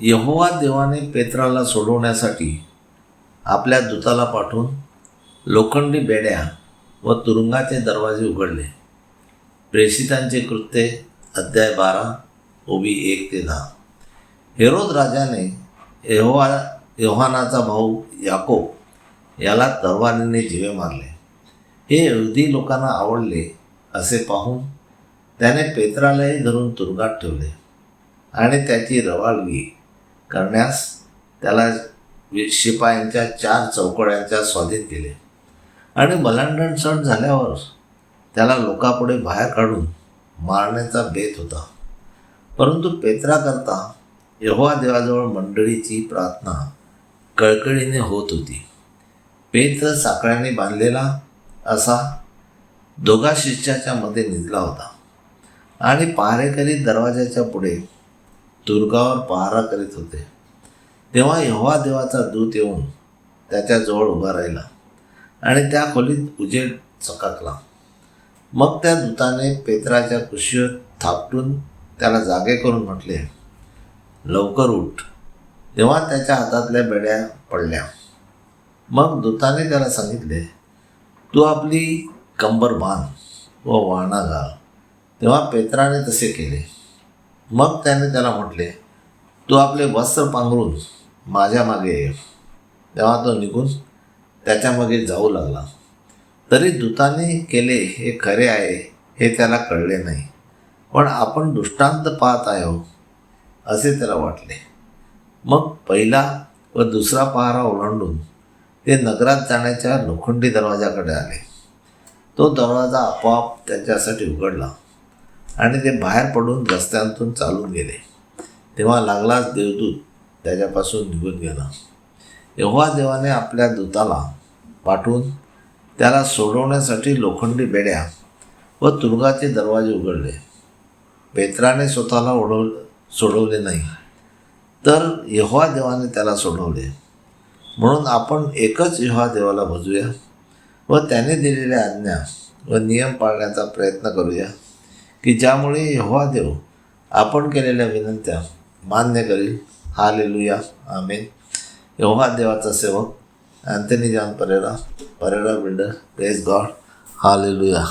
यहोवा देवाने पेत्राला सोडवण्यासाठी आपल्या दूताला पाठवून लोखंडी बेड्या व तुरुंगाचे दरवाजे उघडले. प्रेषितांचे कृत्ये अध्याय बारा ओबी एक ते दहा. हेरोद राजाने यहोवा योहानाचा भाऊ याको याला तरवारीने जिवे मारले. हे यहुदी लोकांना आवडले असे पाहून त्याने पेत्रालाही धरून तुरुंगात ठेवले आणि त्याची रवाळगी करण्यास त्याला शिपायांच्या चार चौकड्यांच्या स्वाधीन केले. आणि मलांडण सण झाल्यावर त्याला लोकापुढे बाहेर काढून मारण्याचा बेत होता. परंतु पेत्राकरता यहोवा देवाजवळ मंडळीची प्रार्थना कळकळीने होत होती. पेत्र साखळ्याने बांधलेला असा दोघा शिष्याच्या मध्ये निजला होता. आणि पहारेकरी दरवाजाच्या पुढे दुर्गावर पहारा करीत होते. तेव्हा यहोवा देवाचा दूत येऊन त्याच्याजवळ उभा राहिला आणि त्या खोलीत उजेड चकाकला. मग त्या दूताने पेत्राच्या कुशीवर थापटून त्याला जागे करून म्हटले लवकर उठ. तेव्हा त्याच्या हातातल्या बेड्या पडल्या. मग दूताने त्याला सांगितले तू आपली कंबर बांध व वाणा घाल. तेव्हा पेत्राने तसे केले. मग त्याने त्याला म्हटले तू आपले वस्त्र पांघरून माझ्या मागे ये. तेव्हा तो निघून त्याच्यामागे जाऊ लागला. तरी दूताने केले हे खरे आहे हे त्याला कळले नाही. पण आपण दृष्टांत पाहत आहो असे त्याला वाटले. मग पहिला व दुसरा पहारा ओलांडून ते नगरात जाण्याच्या लोखंडी दरवाजाकडे आले. तो दरवाजा आपोआप त्याच्यासाठी उघडला. आणि ते बाहेर पडून रस्त्यांतून चालून गेले. तेव्हा लागलाच देवदूत त्याच्यापासून निघून गेला. यहोवा देवाने आपल्या दूताला पाठवून त्याला सोडवण्यासाठी लोखंडी बेड्या व तुरुंगाचे दरवाजे उघडले. पेत्राने स्वतःला ओढव सोडवले नाही. तर यहोवा देवाने त्याला सोडवले. म्हणून आपण एकच यहोवा देवाला भजूया व त्याने दिलेल्या आज्ञा व नियम पाळण्याचा प्रयत्न करूया. की ज्यामुळे यहोवा देव आपण केलेल्या विनंत्या मान्य करील. हा लेलुया आमेन. यहोवा देवाचा सेवक Anthony John Pereira Pereira builder praise God. हा लेलुया